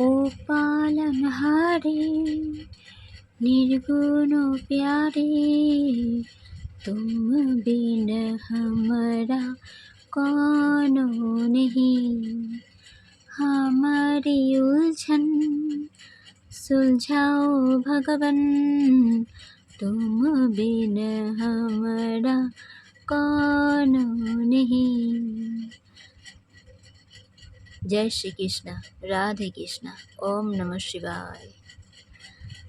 ओ पालनहारे निर्गुण प्यारे तुम बिन हमारा कौन नहीं हमारी उलझन सुलझाओ भगवन तुम बिन हमारा कौन नहीं জয় শ্রীকৃষ্ণ, রাধে কৃষ্ণ, ওম নম শিবায়।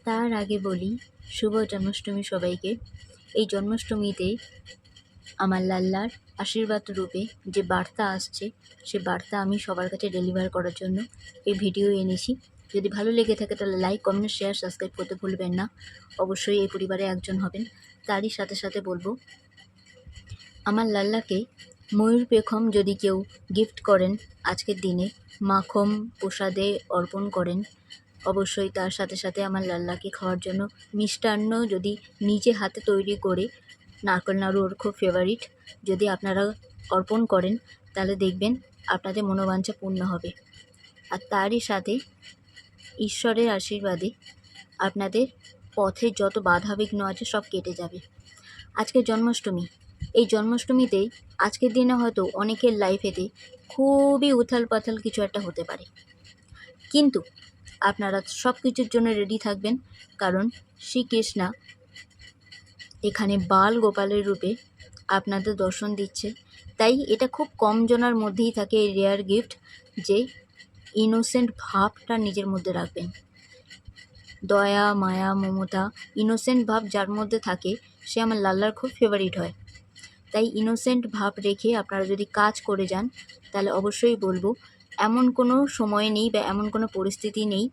তার আগে বলি, শুভ জন্মাষ্টমী সবাইকে। এই জন্মাষ্টমীতে আমার লাল্লার আশীর্বাদ রূপে যে বার্তা আসছে, সে বার্তা আমি সবার কাছে ডেলিভার করার জন্য এই ভিডিও এনেছি। যদি ভালো লেগে থাকে তাহলে লাইক কমেন্ট শেয়ার সাবস্ক্রাইব করতে ভুলবেন না। অবশ্যই এই পরিবারে একজন হবেন। তারই সাথে সাথে বলব, আমার লাল্লাকে ময়ূর পেখম যদি কেউ গিফট করেন আজকের দিনে মাখম প্রসাদে অর্পণ করেন, অবশ্যই তার সাথে সাথে আমার লাল্লাকে খাওয়ার জন্য মিষ্টান্ন যদি নিজে হাতে তৈরি করে, নারকেল নাড়ু খুব ফেভারিট যদি আপনারা অর্পণ করেন, তাহলে দেখবেন আপনাদের মনোবাঞ্ছা পূর্ণ হবে। আর তারই সাথে ঈশ্বরের আশীর্বাদে আপনাদের পথে যত বাধা বিঘ্ন আছে সব কেটে যাবে। আজকে জন্মাষ্টমী এই জন্মাষ্টমীতে আজকের দিনে হয়তো অনেকের লাইফেতে খুবই উথাল পাথাল কিছু একটা হতে পারে। কিন্তু আপনারা সব কিছুর জন্য রেডি থাকবেন, কারণ শ্রীকৃষ্ণা এখানে বাল গোপালের রূপে আপনাদের দর্শন দিচ্ছে। তাই এটা খুব কম জনার মধ্যেই থাকে এই রেয়ার গিফট যে ইনোসেন্ট ভাবটা নিজের মধ্যে রাখবেন। দয়া, মায়া, মমতা ইনোসেন্ট ভাব যার মধ্যে থাকে সে আমার লাল্লার খুব ফেভারিট হয়। তাই ইনোসেন্ট ভাব রেখে আপনারা যদি কাজ করে যান, তাহলে অবশ্যই বলব, এমন কোনো সময় নেই বা এমন কোনো পরিস্থিতি নেই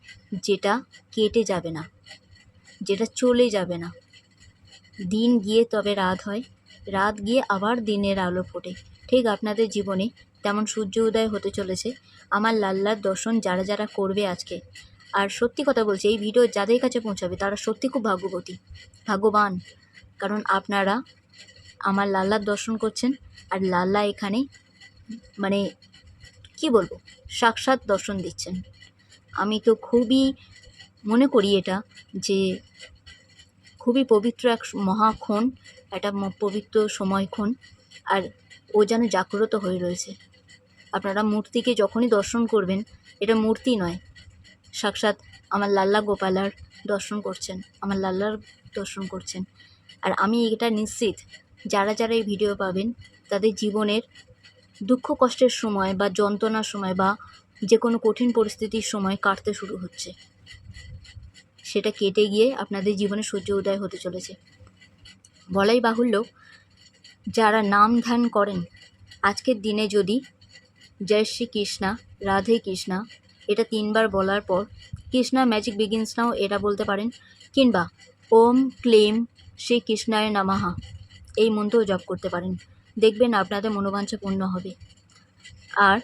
যেটা কেটে যাবে না, যেটা চলে যাবে না। দিন গিয়ে তবে রাত হয়, রাত গিয়ে আবার দিনের আলো ফোটে। ঠিক আপনাদের জীবনে তেমন সূর্য উদয় হতে চলেছে, আমার লাল্লার দর্শন যারা যারা করবে আজকে। আর সত্যি কথা বলছি, এই ভিডিও যাদের কাছে পৌঁছাবে তারা সত্যি খুব ভাগ্যবতী, ভাগ্যবান। কারণ আপনারা আমার লাল্লার দর্শন করছেন আর লাল্লা এখানে মানে কি বলব, সাক্ষাৎ দর্শন দিচ্ছেন। আমি তো খুবই মনে করি এটা যে খুবই পবিত্র এক মহাক্ষণ, একটা পবিত্র সময়ক্ষণ, আর ও যেন জাগ্রত হয়ে রয়েছে। আপনারা মূর্তিকে যখনই দর্শন করবেন, এটা মূর্তি নয়, সাক্ষাৎ আমার লাল্লা গোপালার দর্শন করছেন, আমার লাল্লার দর্শন করছেন। আর আমি এটা নিশ্চিত, যারা যারা এই ভিডিও পাবেন, তাদের জীবনের দুঃখ কষ্টের সময় বা যন্ত্রণার সময় বা যে কোনো কঠিন পরিস্থিতির সময় কাটতে শুরু হচ্ছে। সেটা কেটে গিয়ে আপনাদের জীবনে সূর্য উদয় হতে চলেছে। বলাই বাহুল্য, যারা নাম ধ্যান করেন, আজকের দিনে যদি জয় শ্রী কৃষ্ণা, রাধে কৃষ্ণা, এটা তিনবার বলার পর কৃষ্ণা ম্যাজিক বিগিনস নাও এটা বলতে পারেন, কিংবা ওম ক্লেম শ্রী কৃষ্ণায় নামাহা এই মন্ত্রও জপ করতে পারেন। দেখবেন আপনাদের মনোবাঞ্ছা পূর্ণ হবে। আর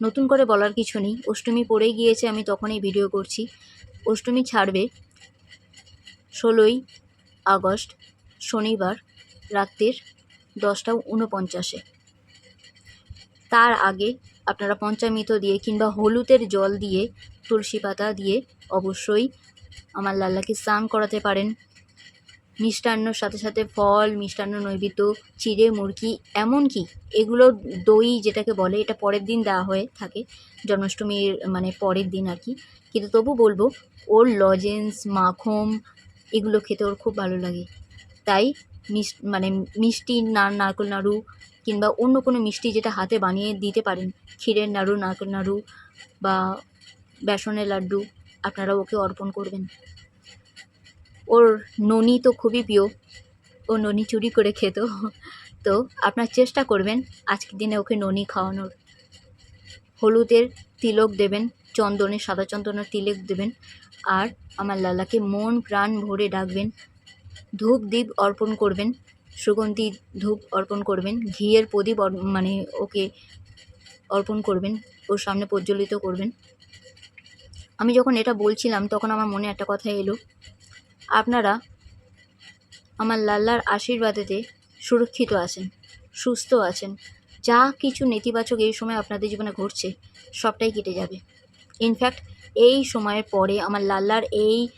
নতুন করে বলার কিছু নেই। অষ্টমী পড়ে গিয়েছে, আমি তখনই ভিডিও করছি। অষ্টমী ছাড়বে ষোলোই আগস্ট, শনিবার, রাত্রির দশটা উনপঞ্চাশে তার আগে আপনারা পঞ্চামৃত দিয়ে কিংবা হলুদের জল দিয়ে, তুলসী পাতা দিয়ে অবশ্যই আমার লাল্লাকে স্নান করাতে পারেন। মিষ্টান্নর সাথে সাথে ফল, মিষ্টান্ন, নৈবেদ্য, চিড়ে, মুরগি, এমনকি এগুলো দই যেটাকে বলে, এটা পরের দিন দেওয়া হয়ে থাকে, জন্মাষ্টমীর মানে পরের দিন আর কি। কিন্তু তবু বলব, ওর লজেন্স মাখন এগুলো খেতে ওর খুব ভালো লাগে। তাই মিস মানে মিষ্টি না, নারকেল নাড়ু কিংবা অন্য কোনো মিষ্টি যেটা হাতে বানিয়ে দিতে পারেন, ক্ষীরের নাড়ু, নারকেল নাড়ু বা বেসনের লাড্ডু আপনারা ওকে অর্পণ করবেন। ওর ননি তো খুবই প্রিয়। ও ননি চুরি করে খেত। তো আপনার চেষ্টা করবেন আজকের দিনে ওকে ননি খাওয়ানোর। হলুদের তিলক দেবেন, চন্দনের, সাদা চন্দনের তিলক দেবেন আর আমার লালাকে মন প্রাণ ভরে ডাকবেন। ধূপ দ্বীপ অর্পণ করবেন, সুগন্ধি ধূপ অর্পণ করবেন, ঘিয়ের প্রদীপ মানে ওকে অর্পণ করবেন, ওর সামনে প্রজ্বলিত করবেন। আমি যখন এটা বলছিলাম তখন আমার মনে একটা কথা এলো। আপনারা আমার লাল্লার আশীর্বাদেতে সুরক্ষিত আছেন, সুস্থ আছেন। যা কিছু নেতিবাচক এই সময় আপনাদের জীবনে ঘটছে, সবটাই কেটে যাবে। ইনফ্যাক্ট এই সময়ের পরে, আমার লাল্লার এই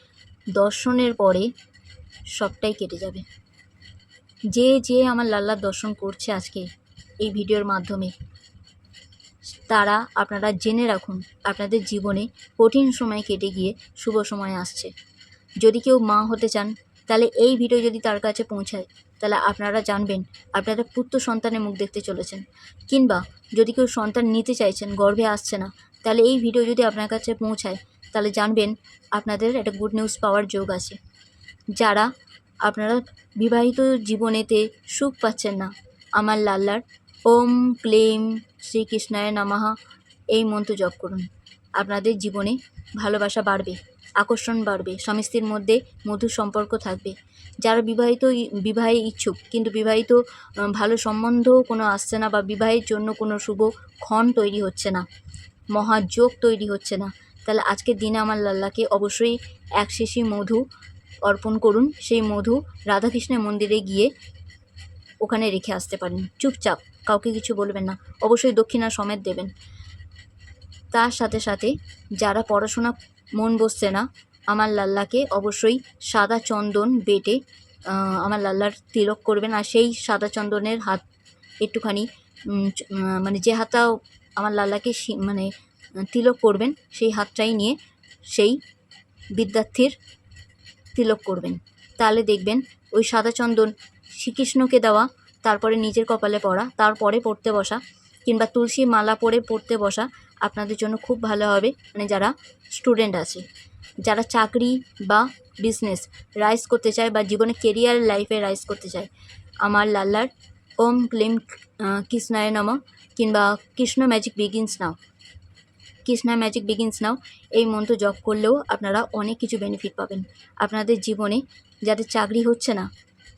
দর্শনের পরে সবটাই কেটে যাবে। যে যে আমার লাল্লার দর্শন করছে আজকে এই ভিডিওর মাধ্যমে, তারা আপনারা জেনে রাখুন, আপনাদের জীবনে কঠিন সময় কেটে গিয়ে শুভ সময় আসছে। যদি কেউ মা হতে চান, তাহলে এই ভিডিও যদি তার কাছে পৌঁছায়, তাহলে আপনারা জানবেন আপনারা পুত্র সন্তানের মুখ দেখতে চলেছেন। কিংবা যদি কেউ সন্তান নিতে চাইছেন, গর্ভে আসছে না, তাহলে এই ভিডিও যদি আপনার কাছে পৌঁছায়, তাহলে জানবেন আপনাদের একটা গুড নিউজ পাওয়ার যোগ আছে। যারা আপনারা বিবাহিত জীবনেতে সুখ পাচ্ছেন না, আমার লাল্লার ওম ক্লেম শ্রীকৃষ্ণায় নামাহা এই মন্ত্র জপ করুন। আপনাদের জীবনে ভালোবাসা বাড়বে। আকর্ষণ বাড়বে স্বামী স্ত্রীর মধ্যে মধুর সম্পর্ক থাকবে। যারা বিবাহিত বিবাহে ইচ্ছুক, কিন্তু বিবাহিত ভালো সম্বন্ধ কোনো আসছে না বা বিবাহের জন্য কোনো শুভ ক্ষণ তৈরি হচ্ছে না মহাযোগ তৈরি হচ্ছে না। তাহলে আজকের দিনে আমার লাল্লাকে অবশ্যই এক শিশি মধু অর্পণ করুন। সেই মধু রাধাকৃষ্ণের মন্দিরে গিয়ে ওখানে রেখে আসতে পারেন। চুপচাপ, কাউকে কিছু বলবেন না, অবশ্যই দক্ষিণা সমেত দেবেন। তার সাথে সাথে যারা পড়াশোনা মন বসছে না। আমার লাল্লাকে অবশ্যই সাদা চন্দন বেটে আমার লাল্লার তিলক করবেন আর সেই সাদা চন্দনের হাত একটুখানি মানে যে হাতটা আমার লাল্লাকে মানে তিলক করবেন, সেই হাতটাই নিয়ে সেই বিদ্যার্থীর তিলক করবেন। তাহলে দেখবেন ওই সাদা চন্দন শ্রীকৃষ্ণকে দেওয়া, তারপরে নিজের কপালে পড়া, তারপরে পড়তে বসা কিংবা তুলসী মালা পরে পড়তে বসা আপনাদের জন্য খুব ভালো হবে। মানে যারা স্টুডেন্ট আছে, যারা চাকরি বা বিজনেস রাইজ করতে চায় বা জীবনে কেরিয়ার লাইফে রাইজ করতে চায়, আমার লাল্লার ওম ক্লিম কৃষ্ণায় নম কিংবা Krishna magic begins now Krishna magic begins now এই মন্ত্র জপ করলেও আপনারা অনেক কিছু বেনিফিট পাবেন। আপনাদের জীবনে যাদের চাকরি হচ্ছে না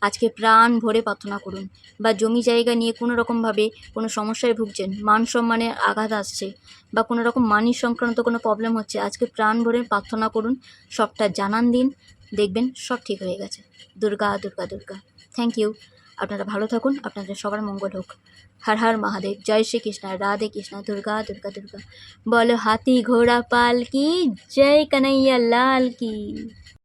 আজকে প্রাণ ভরে প্রার্থনা করুন। বা জমি জায়গা নিয়ে কোনো রকমভাবে কোনো সমস্যায় ভুগছেন, মান সম্মানে আঘাত আসছে, বা কোনো রকম মানি সংক্রান্ত কোনো প্রবলেম হচ্ছে, আজকে প্রাণ ভরে প্রার্থনা করুন, সবটা জানান দিন, দেখবেন সব ঠিক হয়ে গেছে। দুর্গা দুর্গা দুর্গা। থ্যাংক ইউ আপনারা ভালো থাকুন, আপনাদের সবার মঙ্গল হোক। হর হর মহাদেব, জয় শ্রীকৃষ্ণ, রাধে কৃষ্ণ, দুর্গা দুর্গা দুর্গা। বলো হাতি ঘোড়া পাল কি, জয় কনৈয়া লাল কি।